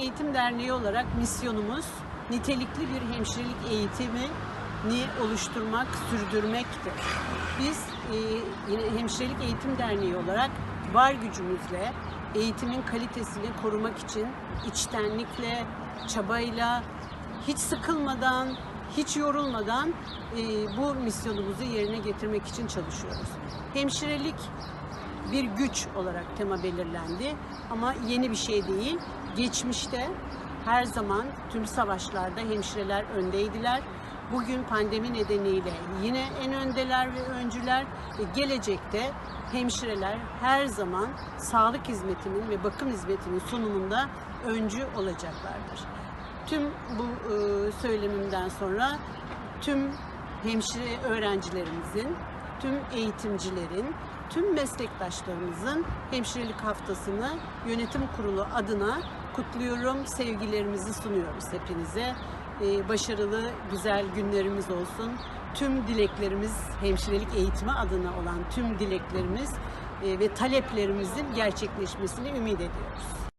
Eğitim Derneği olarak misyonumuz nitelikli bir hemşirelik eğitimi ni oluşturmak, sürdürmektir. Biz e, yine Hemşirelik Eğitim Derneği olarak var gücümüzle eğitimin kalitesini korumak için içtenlikle, çabayla, hiç sıkılmadan, hiç yorulmadan e, bu misyonumuzu yerine getirmek için çalışıyoruz. Hemşirelik bir güç olarak tema belirlendi ama yeni bir şey değil. Geçmişte her zaman tüm savaşlarda hemşireler öndeydiler. Bugün pandemi nedeniyle yine en öndeler ve öncüler ve gelecekte hemşireler her zaman sağlık hizmetinin ve bakım hizmetinin sunumunda öncü olacaklardır. Tüm bu e, söylemimden sonra tüm hemşire öğrencilerimizin, tüm eğitimcilerin, tüm meslektaşlarımızın hemşirelik haftasını yönetim kurulu adına kutluyorum. Sevgilerimizi sunuyoruz hepinize. Ee, başarılı, güzel günlerimiz olsun. Tüm dileklerimiz, hemşirelik eğitimi adına olan tüm dileklerimiz e, ve taleplerimizin gerçekleşmesini ümit ediyoruz.